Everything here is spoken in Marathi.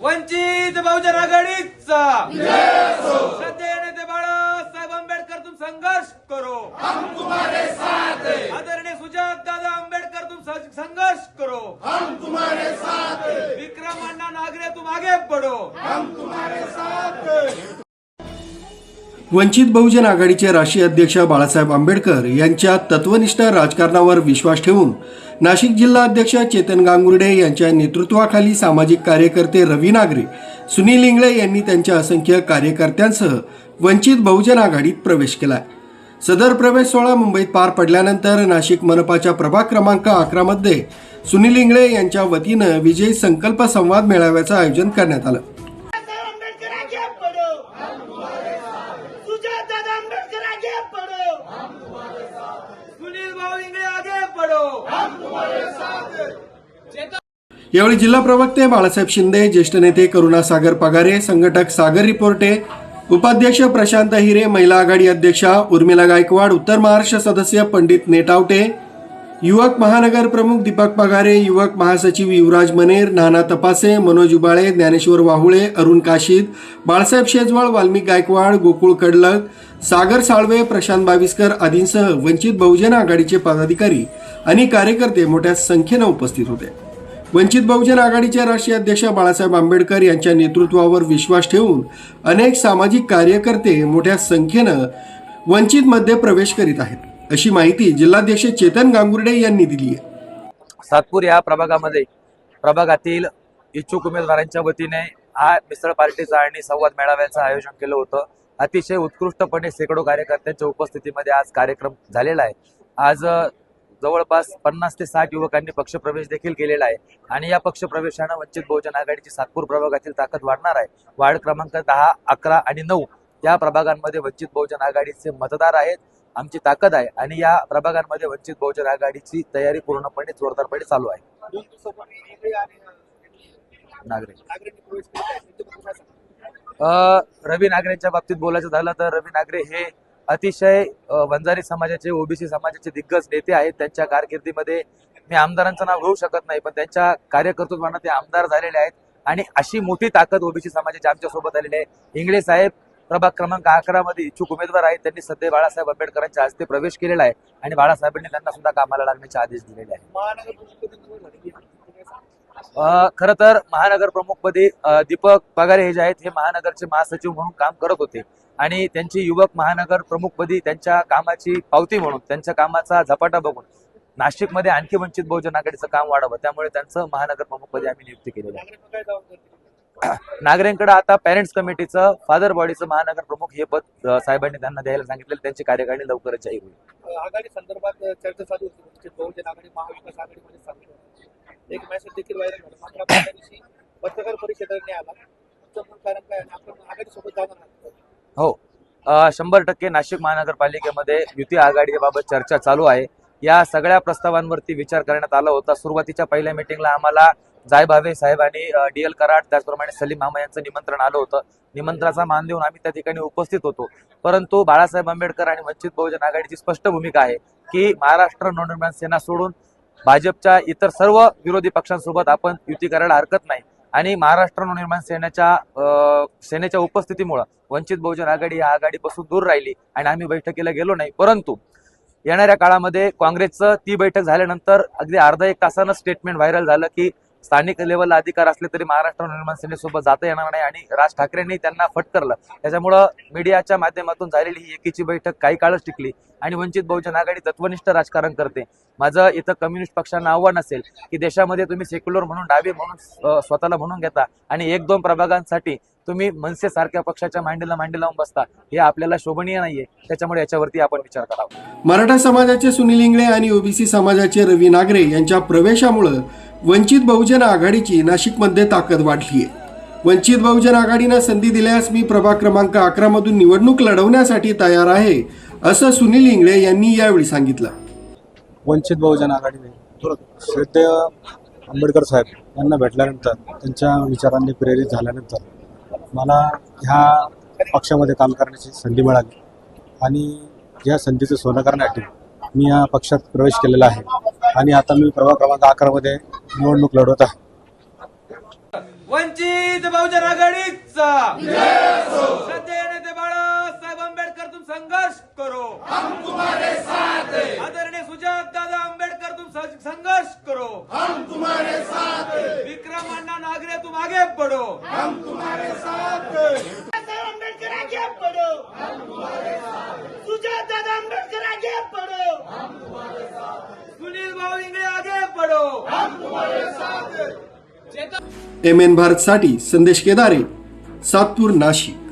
वंचित बहुजन आघाडीचा. सध्या नेते बाळासाहेब आंबेडकर तुम संघर्ष करो. आदरणीय सुजात दादा आंबेडकर तुम स- संघर्ष करो. विक्रम अण्णा नागरे तुम आगे बढ़ो. वंचित बहुजन आघाडीचे राष्ट्रीय अध्यक्ष बाळासाहेब आंबेडकर यांच्या तत्वनिष्ठ राजकारणावर विश्वास ठेवून नाशिक जिल्हा अध्यक्ष चेतन गांगुर्डे यांच्या नेतृत्वाखाली सामाजिक कार्यकर्ते रवी नागरे सुनील इंगळे यांनी त्यांच्या असंख्य कार्यकर्त्यांसह वंचित बहुजन आघाडीत प्रवेश केलाय. सदर प्रवेश सोहळा मुंबईत पार पडल्यानंतर नाशिक मनपाच्या प्रभाग क्रमांक अकरामध्ये सुनील इंगळे यांच्या वतीनं विजयी संकल्प संवाद मेळाव्याचं आयोजन करण्यात आलं बाबासाहेब आंबेडकर आगे बढ़ो सुजात दादा आंबेडकर आगे बढ़ो सुनील भाऊ इंगळे आगे बढ़ो यावेळी जिल्हा प्रवक्ते बाळासाहेब शिंदे ज्येष्ठ नेते करुणा सागर पगारे संघटक सागर रिपोर्टे उपाध्यक्ष प्रशांत हिरे महिला आघाडी अध्यक्षा उर्मिला गायकवाड उत्तर महाराष्ट्र सदस्य पंडित नेटावटे युवक महानगर प्रमुख दीपक पगारे युवक महासचिव युवराज मनेर नाना तपासे मनोज उबाळे ज्ञानेश्वर वाहुळे अरुण काशीद बाळासाहेब शेजवळ वाल्मिक गायकवाड गोकुळ कडलक सागर साळवे प्रशांत बाविस्कर आदींसह वंचित बहुजन आघाडीचे पदाधिकारी आणि कार्यकर्ते मोठ्या संख्येनं उपस्थित होते. वंचित बहुजन आघाडीचे राष्ट्रीय अध्यक्ष बाळासाहेब आंबेडकर यांच्या नेतृत्वावर विश्वास ठेवून अनेक सामाजिक कार्यकर्ते मोठ्या संख्येनं वंचितमध्ये प्रवेश करीत आहेत. अशी माहिती जिल्हाध्यक्ष चेतन गांगुर्डे यांनी दिली आहे. सातपूर या प्रभागामध्ये प्रभागातील इच्छुक उमेदवारांच्या वतीने हा मिसळ पार्टीचा आणि संवाद मेळाव्याचं आयोजन केलं होतं. अतिशय उत्कृष्टपणे शेकडो कार्यकर्त्यांच्या उपस्थितीमध्ये आज कार्यक्रम झालेला आहे. आज जवळपास पन्नास ते साठ युवकांनी पक्षप्रवेश देखील केलेला आहे. आणि या पक्षप्रवेशानं वंचित बहुजन आघाडीची सातपूर प्रभागातील ताकद वाढणार आहे. वार्ड क्रमांक दहा अकरा आणि नऊ या प्रभागांमध्ये वंचित बहुजन आघाडीचे मतदार आहेत. आमची ताकद आहे आणि या प्रभागांमध्ये वंचित बहुजन आघाडीची तयारी पूर्णपणे जोरदारपणे चालू आहे. रवी नागरेंच्या बाबतीत बोलायचं झालं तर रवी नागरे हे अतिशय वंजारी समाजाचे ओबीसी समाजाचे दिग्गज नेते आहेत. त्यांच्या कारकिर्दीमध्ये मी आमदारांचं नाव घेऊ शकत नाही पण त्यांच्या कार्यकर्तृत्वानं ते आमदार झालेले आहेत. आणि अशी मोठी ताकद ओबीसी समाजाची आमच्यासोबत आलेली आहे. इंगळे साहेब प्रभाग क्रमांक अकरा मध्ये इच्छुक उमेदवार आहेत. त्यांनी सध्या बाळासाहेब आंबेडकरांच्या हस्ते प्रवेश केलेला आहे आणि बाळासाहेबांनी त्यांना सुद्धा कामाला लागण्याचे आदेश दिलेले आहेत. खर तर महानगर प्रमुखपदी दीपक पगारे हे जे आहेत हे महानगरचे महासचिव म्हणून काम करत होते. आणि त्यांची युवक महानगर प्रमुखपदी त्यांच्या कामाची पावती म्हणून त्यांच्या कामाचा झपाटा बघून नाशिकमध्ये आणखी वंचित बहुजन आघाडीचं काम वाढावं त्यामुळे त्यांचं महानगर प्रमुखपदी आम्ही नियुक्ती केलेली आहे. नागरिकांकडे आता पॅरेंट्स कमिटीचं फादर बॉडीचं महानगर प्रमुख हे पद साहेबांनी त्यांना द्यायला सांगितलेलं त्यांची कार्यकारिणी लवकरच जाहीर होईल. आघाडी संदर्भात चर्चा चालू होती. बहुजन आघाडी महाविकास आघाडीमध्ये सामील. एक मेसेज देखील व्हायरल झाला मात्र आपण त्या दिवशी पत्रकार परिषदेने आला. कारण काय आपण आघाडी सोबत जाणार हो. शंभर टक्के नाशिक महानगरपालिकेमध्ये युती आघाडीबाबत चर्चा चालू आहे. या सगळ्या प्रस्तावांवरती विचार करण्यात आला होता. सुरुवातीच्या पहिल्या मिटिंगला आम्हाला जाय भावे साहेब आणि डी एल कराड त्याचप्रमाणे सलीम मामा यांचं निमंत्रण आलं होतं. निमंत्रणाचा मान देऊन आम्ही त्या ठिकाणी उपस्थित होतो. परंतु बाळासाहेब आंबेडकर आणि वंचित बहुजन आघाडीची स्पष्ट भूमिका आहे की महाराष्ट्र नवनिर्माण सेना सोडून भाजपच्या इतर सर्व विरोधी पक्षांसोबत आपण युती करायला हरकत नाही. आणि महाराष्ट्र नवनिर्माण सेनेच्या सेनेच्या उपस्थितीमुळं वंचित बहुजन आघाडी या आघाडीपासून दूर राहिली आणि आम्ही बैठकीला गेलो नाही. परंतु येणाऱ्या काळामध्ये काँग्रेसचं ती बैठक झाल्यानंतर अगदी अर्धा एक तासानं स्टेटमेंट व्हायरल झालं की स्थानिक लेवलला अधिकार असले तरी महाराष्ट्र निर्माण सेनेसोबत जाता येणार नाही आणि राज ठाकरेंनी त्यांना फटकरलं. त्याच्यामुळं मीडियाच्या माध्यमातून झालेली ही एकीची बैठक काही काळच टिकली आणि वंचित बहुजन आघाडी तत्वनिष्ठ राजकारण करते. माझं इथं कम्युनिस्ट पक्षांना आव्हान असेल की देशामध्ये तुम्ही सेक्युलर म्हणून डावे म्हणून स्वतःला म्हणून घेता आणि एक दोन प्रभागांसाठी तुम्ही मनसे सारख्या पक्षाच्या मांडीला मांडी लावून बसता. हे आपल्याला शोभनीय नाहीये. त्याच्यामुळे याच्यावरती आपण विचार करावा. मराठा समाजाचे सुनील इंगळे आणि ओबीसी समाजाचे रवी नागरे यांच्या प्रवेशामुळं वंचित बहुजन आघाडीची नाशिकमध्ये ताकद वाढली आहे वंचित बहुजन आघाडीनं संधी दिल्यास मी प्रभाग क्रमांक अकरा मधून निवडणूक लढवण्यासाठी तयार आहे असं सुनील इंगळे यांनी यावेळी सांगितलं. वंचित बहुजन आघाडीने श्रद्धेय आंबेडकर साहेब यांना भेटल्यानंतर त्यांच्या विचारांनी प्रेरित झाल्यानंतर मला ह्या पक्षामध्ये काम करण्याची संधी मिळाली. आणि या संधीचं सोनं करण्यासाठी मी या पक्षात प्रवेश केलेला आहे. आणि आता मी प्रभाग क्रमांक अकरामध्ये निवडणूक लढवत आहे. वंचित बहुजन आघाडीचा नेते बाळासाहेब आंबेडकर तुम संघर्ष करो आदरणीय सुजात दादा आंबेडकर तुम स- संघर्ष करो विक्रम अण्णा नागरे तुम आगे बढ़ो साहेब अम्बेडकर आगे बढ़ो सुजात दादा अम्बेडकर आगे बढ़ो सुनील भाऊ इंगळे आगे बढ़ो एम एन भारतसाठी संदेश केदारे सातपूर नाशिक.